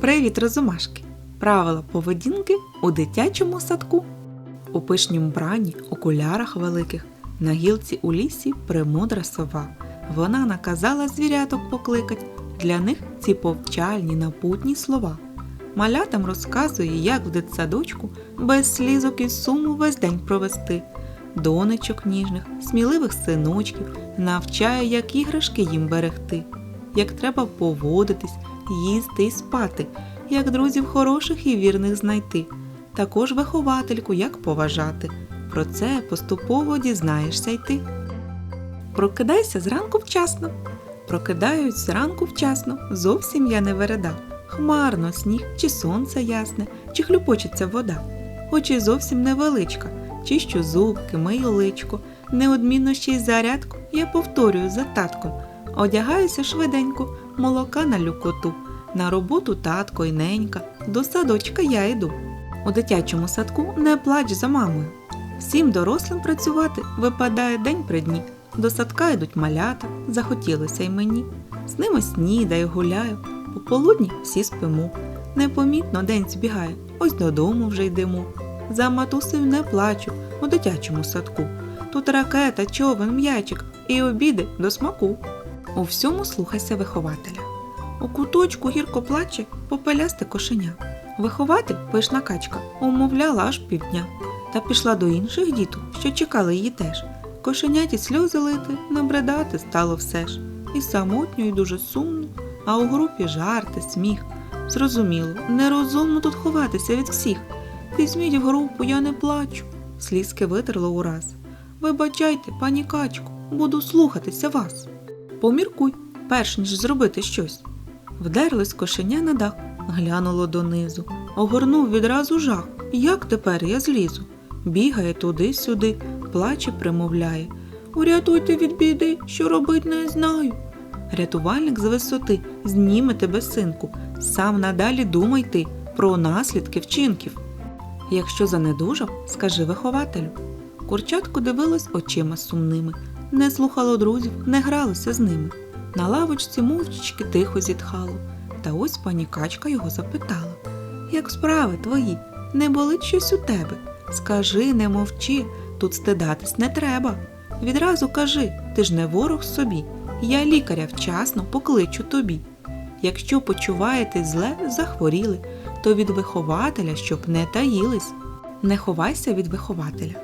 Привіт, розумашки! Правила поведінки у дитячому садку. У пишнім брані, окулярах великих, на гілці у лісі премудра сова. Вона наказала звіряток покликать, для них ці повчальні напутні слова. Малятам розказує, як в дитсадочку без слізок і суму весь день провести. Донечок ніжних, сміливих синочків навчає, як іграшки їм берегти, як треба поводитись, їсти і спати, як друзів хороших і вірних знайти. Також виховательку, як поважати. Про це поступово дізнаєшся й ти. Прокидайся зранку вчасно. Прокидаюсь зранку вчасно, зовсім я не вереда. Хмарно сніг, чи сонце ясне, чи хлюпочеться вода. Хоч і зовсім невеличка, чищу зубки, мию личко, неодмінно ще й зарядку, я повторюю за татком. Одягаюся швиденько, молока налю коту. На роботу татко й ненька, до садочка я йду. У дитячому садку не плач за мамою. Всім дорослим працювати випадає день при дні. До садка йдуть малята, захотілося й мені. З ними снідаю, гуляю, пополудні всі спимо. Непомітно день збігає, ось додому вже йдемо. За матусею не плачу у дитячому садку. Тут ракета, човен, м'ячик і обіди до смаку. У всьому слухайся вихователя. У куточку гірко плаче попелясте кошеня. Вихователь, пишна качка, умовляла аж півдня. Та пішла до інших діток, що чекали її теж. Кошеняті сльози лити, набридати стало все ж. І самотньо, і дуже сумно, а у групі жарти, сміх. Зрозуміло, нерозумно тут ховатися від всіх. Візьміть в групу, я не плачу. Слізки витерло ураз. Вибачайте, пані качку, буду слухатися вас. Поміркуй, перш ніж зробити щось. Вдерлось кошеня на дах, глянуло донизу, огорнув відразу жах. Як тепер я злізу? Бігає туди-сюди, плаче, примовляє. Урятуйте від біди, що робить не знаю. Рятувальник з висоти зніме тебе, синку, сам надалі думай ти про наслідки вчинків. Якщо занедужав, скажи вихователю. Курчатко дивилось очима сумними, не слухало друзів, не гралося з ними. На лавочці мовчки тихо зітхало. Та ось пані качка його запитала Як справи твої? Не болить щось у тебе? Скажи, не мовчи, тут стидатись не треба. Відразу кажи, ти ж не ворог собі, я лікаря вчасно покличу тобі. Якщо почуваєтесь зле, захворіли, то від вихователя, щоб не таїлись. Не ховайся від вихователя.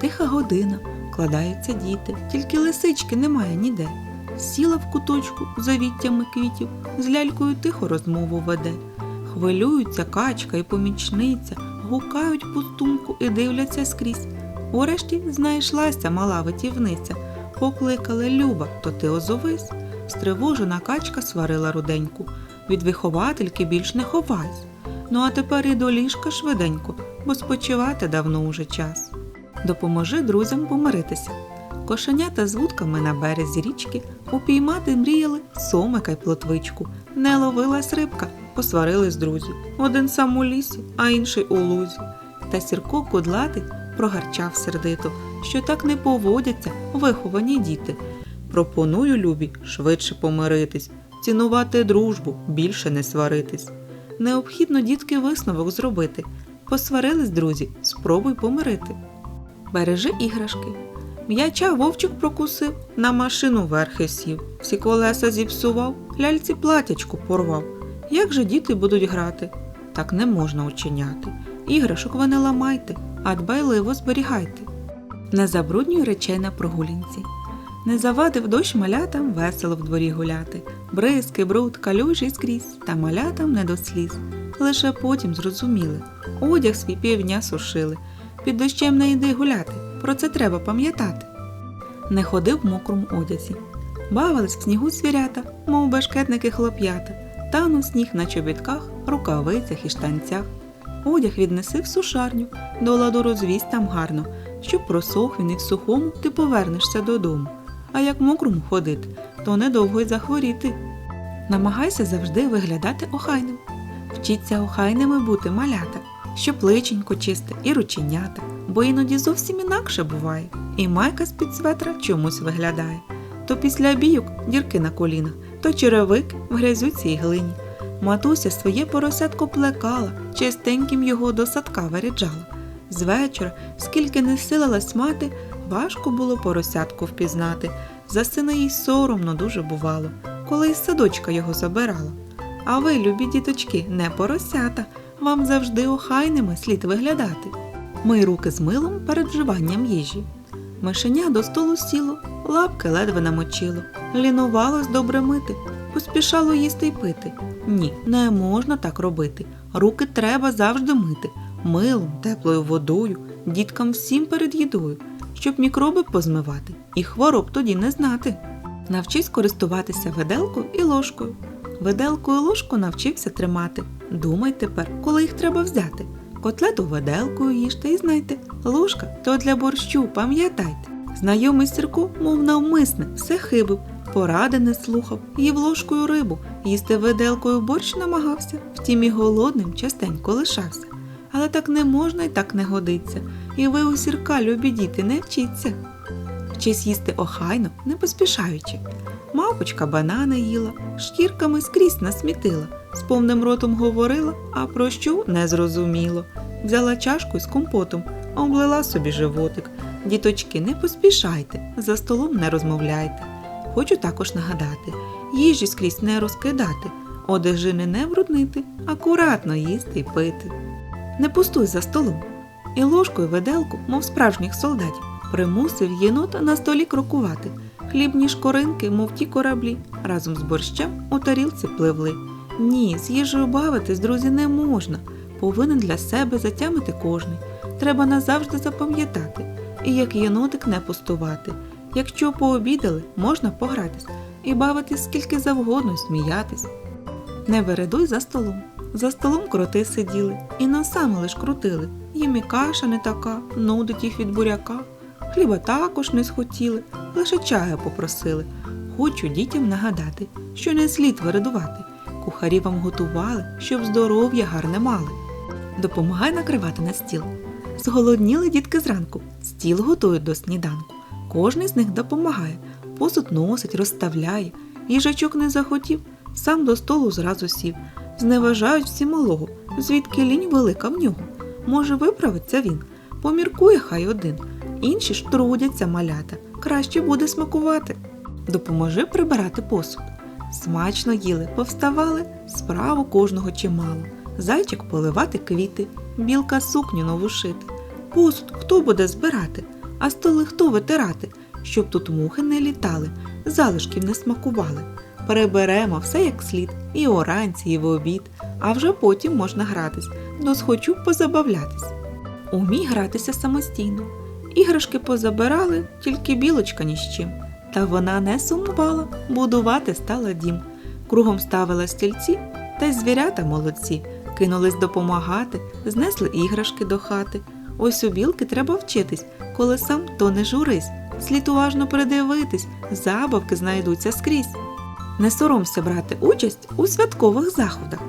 Тиха година, кладаються діти, тільки лисички немає ніде. Сіла в куточку за віттями квітів, з лялькою тихо розмову веде. Хвилюються качка і помічниця, гукають пустунку і дивляться скрізь. Урешті знайшлася мала витівниця. Покликали Люба, то ти озовись. Стривожена качка сварила руденьку. Від виховательки більш не ховайсь. Ну а тепер і до ліжка швиденько, бо спочивати давно уже час. Допоможи друзям помиритися. Кошенята з вудками на березі річки упіймати мріяли сомика й плотвичку. Не ловилась рибка, посварились друзі. Один сам у лісі, а інший у лузі. Та сірко кудлатий прогарчав сердито, що так не поводяться виховані діти. Пропоную, любі, швидше помиритись, цінувати дружбу, більше не сваритись. Необхідно дітки висновок зробити. Посварились, друзі, спробуй помирити. Бережи іграшки. М'яча вовчик прокусив, на машину верхи сів, всі колеса зіпсував, ляльці платячку порвав. Як же діти будуть грати? Так не можна учиняти. Іграшок ви не ламайте, а дбайливо зберігайте. Не забруднюй речей на прогулянці. Не завадив дощ малятам весело в дворі гуляти. Бризки, бруд, калюжі скрізь, та малятам не до сліз. Лише потім зрозуміли. Одяг свій півдня сушили. Під дощем не йди гуляти. Про це треба пам'ятати. Не ходив в мокрому одязі. Бавились в снігу звірята, мов бешкетники хлоп'ята, танув сніг на чобітках, рукавицях і штанцях. Одяг віднеси в сушарню, до ладу розвізь там гарно, щоб просох він і в сухому ти повернешся додому. А як мокрому ходити, то недовго й захворіти. Намагайся завжди виглядати охайним. Вчіться охайними бути малята, щоб личенько чисте і рученята, бо іноді зовсім інакше буває, і майка з-під светра чомусь виглядає. То після бійок дірки на колінах, то черевик в грязюці й глині. Матуся своє поросятко плекала, чистеньким його до садка виряджала. З вечора, скільки не силилась мати, важко було поросятку впізнати. За сина їй соромно дуже бувало, коли із садочка його забирала. А ви, любі діточки, не поросята, вам завжди охайними слід виглядати. Мий руки з милом перед вживанням їжі. Мишеня до столу сіло, лапки ледве намочило, лінувалось добре мити, поспішало їсти й пити. Ні, не можна так робити. Руки треба завжди мити, милом, теплою водою, діткам всім перед їдою, щоб мікроби позмивати і хвороб тоді не знати. Навчись користуватися виделкою і ложкою. Виделку і ложку навчився тримати. Думай тепер, коли їх треба взяти. Котлету виделкою їжте і знайте, ложка то для борщу, пам'ятайте. Знайомий Сірко, мов навмисне, все хибив, поради не слухав, їв ложкою рибу, їсти виделкою борщ намагався, втім і голодним частенько лишався. Але так не можна і так не годиться. І ви у сірка, любі діти, не вчіться. Вчись їсти охайно, не поспішаючи. Мавпочка банани їла, шкірками скрізь насмітила, з повним ротом говорила, а про що не зрозуміло. Взяла чашку із компотом, облила собі животик. Діточки, не поспішайте, за столом не розмовляйте. Хочу також нагадати, їжі скрізь не розкидати, одежини не бруднити, акуратно їсти й пити. Не пустуй за столом. І ложкою виделку, мов справжніх солдатів, примусив єнота на столі крокувати. Хлібні шкоринки, мов ті кораблі, разом з борщем у тарілці пливли. Ні, з їжею бавитись, друзі, не можна. Повинен для себе затямити кожний. Треба назавжди запам'ятати. І як єнотик не пустувати. Якщо пообідали, можна погратись і бавитись скільки завгодно, сміятись. Не вередуй за столом. За столом кроти сиділи, і носами лиш крутили. Їм і каша не така, нудить їх від буряка. Хліба також не схотіли, лише чаю попросили. Хочу дітям нагадати, що не слід вередувати. Кухарі вам готували, щоб здоров'я гарне мали. Допомагай накривати на стіл. Зголодніли дітки зранку, стіл готують до сніданку. Кожний з них допомагає, посуд носить, розставляє. Їжачок не захотів, сам до столу зразу сів. Зневажають всі малого, звідки лінь велика в нього. Може, виправиться він, поміркує хай один. Інші ж трудяться малята, краще буде смакувати. Допоможи прибирати посуд. Смачно їли, повставали, справу кожного чимало. Зайчик поливати квіти, білка сукню нову шити. Посуд хто буде збирати, а столи хто витирати, щоб тут мухи не літали, залишків не смакували. Переберемо все як слід, і уранці, і в обід, а вже потім можна гратись, досхочу позабавлятись. Умій гратися самостійно. Іграшки позабирали, тільки білочка ні з чим. Та вона не сумувала, будувати стала дім. Кругом ставила стільці, та й звірята молодці. Кинулись допомагати, знесли іграшки до хати. Ось у білки треба вчитись, коли сам то не журись. Слід уважно придивитись, забавки знайдуться скрізь. Не соромся брати участь у святкових заходах.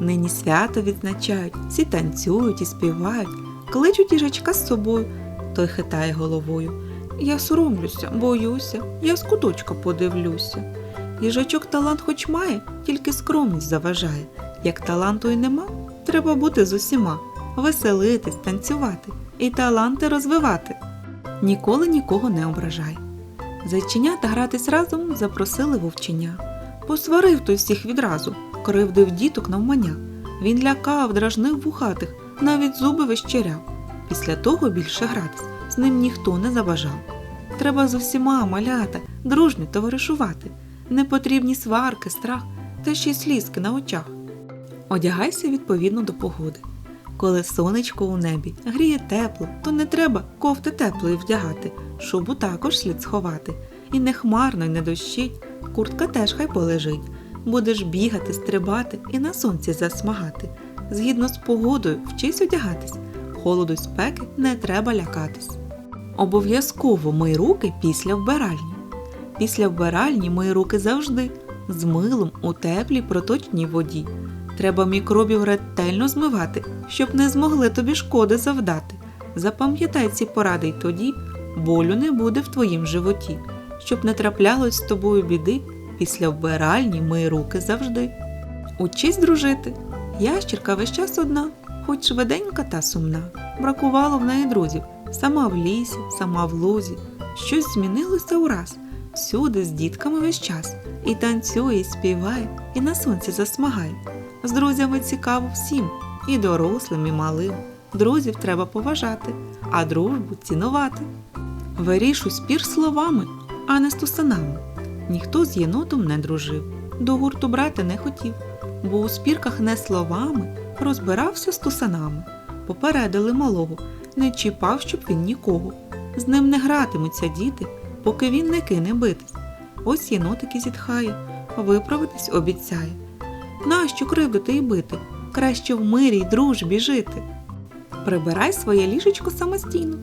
Нині свято відзначають, всі танцюють і співають, кличуть їжачка з собою, той хитає головою. Я соромлюся, боюся, я з куточка подивлюся. Їжачок талант хоч має, тільки скромність заважає. Як таланту й нема, треба бути з усіма, веселитись, танцювати і таланти розвивати. Ніколи нікого не ображай. Зайченята гратись разом запросили вовченя. Посварив той всіх відразу, кривдив діток навмання. Він лякав, дражнив вухатих, навіть зуби вищеряв. Після того більше гратись з ним ніхто не заважав. Треба з усіма малята, дружньо товаришувати. Не потрібні сварки, страх та ще й слізки на очах. Одягайся відповідно до погоди. Коли сонечко у небі гріє тепло, то не треба кофти теплої вдягати, шубу також слід сховати. І не хмарно, й не дощить, куртка теж хай полежить. Будеш бігати, стрибати і на сонці засмагати. Згідно з погодою вчись одягатись, холоду й спеки не треба лякатись. Обов'язково мий руки після вбиральні. Після вбиральні мий руки завжди, з милом у теплій проточній воді. Треба мікробів ретельно змивати, щоб не змогли тобі шкоди завдати. Запам'ятай ці поради й тоді болю не буде в твоїм животі. Щоб не траплялось з тобою біди, після вбиральні мий руки завжди. Учись дружити. Ящірка весь час одна, хоч швиденька та сумна. Бракувало в неї друзів, сама в лісі, сама в лузі. Щось змінилося ураз, всюди з дітками весь час. І танцює, і співає, і на сонці засмагає. З друзями цікаво всім, і дорослим, і малим. Друзів треба поважати, а дружбу цінувати. Вирішуй спір словами, а не стусанами. Ніхто з єнотом не дружив, до гурту брати не хотів, бо у спірках не словами розбирався з тусанами. Попередили малого, не чіпав, щоб він нікого. З ним не гратимуться діти, поки він не кине битись. Ось єнотик і зітхає, виправитись обіцяє. Нащо кривдити і бити? Краще в мирі й дружбі жити. Прибирай своє ліжечко самостійно.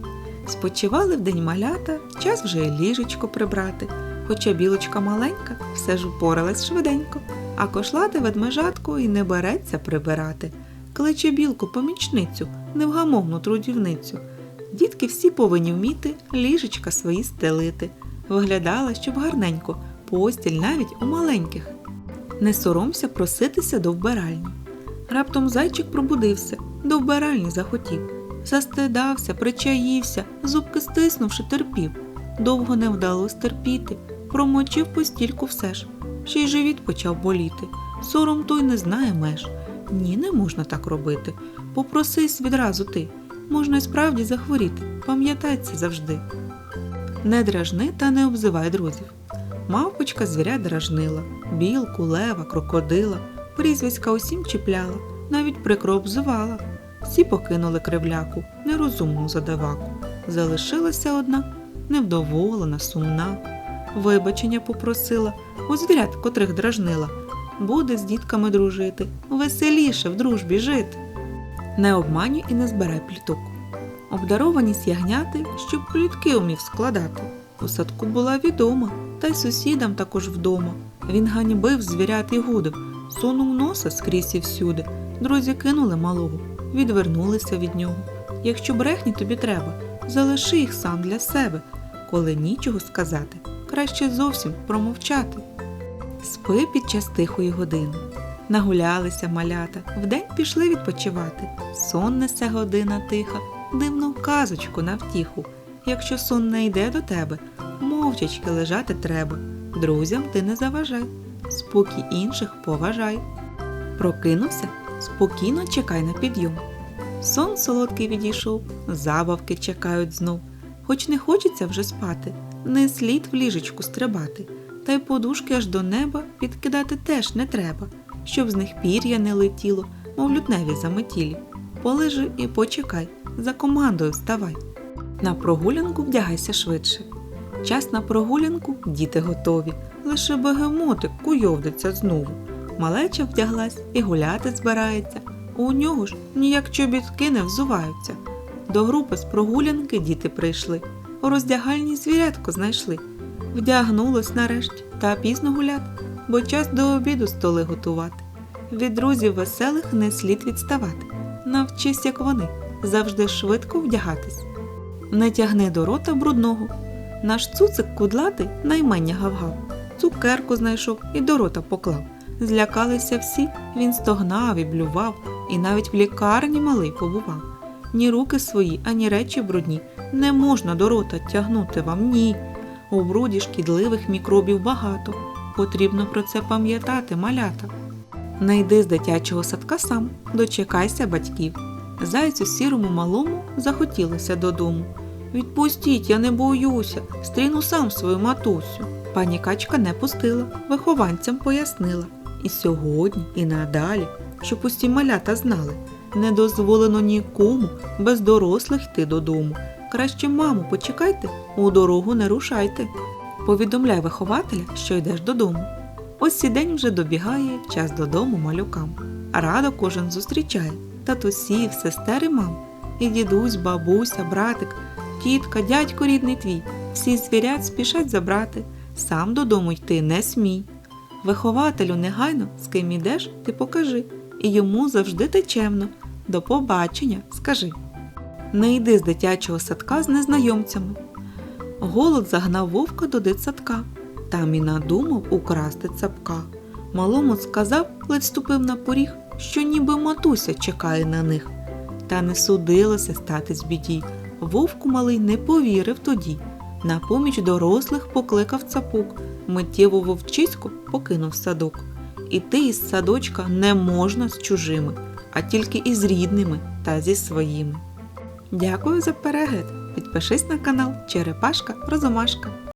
Спочивали вдень малята, час вже й ліжечко прибрати. Хоча білочка маленька, все ж упоралась швиденько, а кошлати ведмежатку і не береться прибирати. Кличе білку помічницю, невгамовну трудівницю. Дітки всі повинні вміти ліжечка свої стелити. Виглядала, щоб гарненько, постіль навіть у маленьких. Не соромся проситися до вбиральні. Раптом зайчик пробудився, до вбиральні захотів. Застидався, причаївся, зубки стиснувши, терпів. Довго не вдалось терпіти, промочив постільку все ж. Ще й живіт почав боліти. Сором той не знає меж. Ні, не можна так робити. Попросись відразу ти. Можна й справді захворіти, пам'ятай це завжди. Не дражни та не обзивай друзів. Мавпочка звіря дражнила, білку, лева, крокодила, прізвиська усім чіпляла, навіть прикро обзивала. Всі покинули кривляку, нерозумну задаваку. Залишилася одна, невдоволена, сумна. Вибачення попросила у звірят, котрих дражнила. Буде з дітками дружити, веселіше в дружбі жити. Не обманюй і не збирай пліток. Обдарованість ягняти, щоб плітки умів складати. У садку була відома, та й сусідам також вдома. Він ганьбив звірят і гудив, сунув носа скрізь і всюди. Друзі кинули малого, відвернулися від нього. Якщо брехні тобі треба, залиши їх сам для себе. Коли нічого сказати, краще зовсім промовчати. Спи під час тихої години. Нагулялися малята, вдень пішли відпочивати. Сон несе година тиха, дивну казочку на втіху. Якщо сон не йде до тебе, мовчачки лежати треба. Друзям ти не заважай, спокій інших поважай. Прокинувся, спокійно чекай на підйом. Сон солодкий відійшов, забавки чекають знов. Хоч не хочеться вже спати, не слід в ліжечку стрибати, та й подушки аж до неба підкидати теж не треба, щоб з них пір'я не летіло, мов лютневі заметілі. Полежи і почекай, за командою вставай. На прогулянку вдягайся швидше. Час на прогулянку діти готові, лише бегемотик куйовдиться знову. Малеча вдяглась і гуляти збирається. У нього ж ніяк чобітки не взуваються. До групи з прогулянки діти прийшли, у роздягальні звірятко знайшли. Вдягнулось нарешті та пізно гуляти, бо час до обіду столи готувати. Від друзів веселих не слід відставати. Навчись, як вони, завжди швидко вдягатись. Не тягни до рота брудного. Наш цуцик кудлатий наймення гавгав. Цукерку знайшов і до рота поклав. Злякалися всі, він стогнав і блював, і навіть в лікарні малий побував. Ні руки свої, ані речі брудні не можна до рота тягнути вам ні. У бруді шкідливих мікробів багато. Потрібно про це пам'ятати, малята. Не йди з дитячого садка сам, дочекайся батьків. Зайцю сірому малому захотілося додому. Відпустіть, я не боюся, стріну сам свою матусю. Пані качка не пустила, вихованцям пояснила. І сьогодні, і надалі, щоб усі малята знали, не дозволено нікому без дорослих йти додому. Краще, мамо, почекайте, у дорогу не рушайте. Повідомляй вихователя, що йдеш додому. Ось і день вже добігає час додому малюкам. Радо кожен зустрічає татусів, сестер і мам. І дідусь, бабуся, братик, тітка, дядько рідний твій. Всі звірят спішать забрати, сам додому йти не смій. Вихователю негайно, з ким ідеш, ти покажи, і йому завжди те чемно. До побачення, скажи. Не йди з дитячого садка з незнайомцями. Голод загнав вовка до дитсадка, там і надумав украсти цапка. Малому сказав, ледь ступив на поріг, що ніби матуся чекає на них. Та не судилося статись біді. Вовку малий не повірив тоді. На поміч дорослих покликав цапук, миттєво вовчисько покинув садок. Іти із садочка не можна з чужими, а тільки із рідними та зі своїми. Дякую за перегляд! Підпишись на канал Черепашка Розумашка.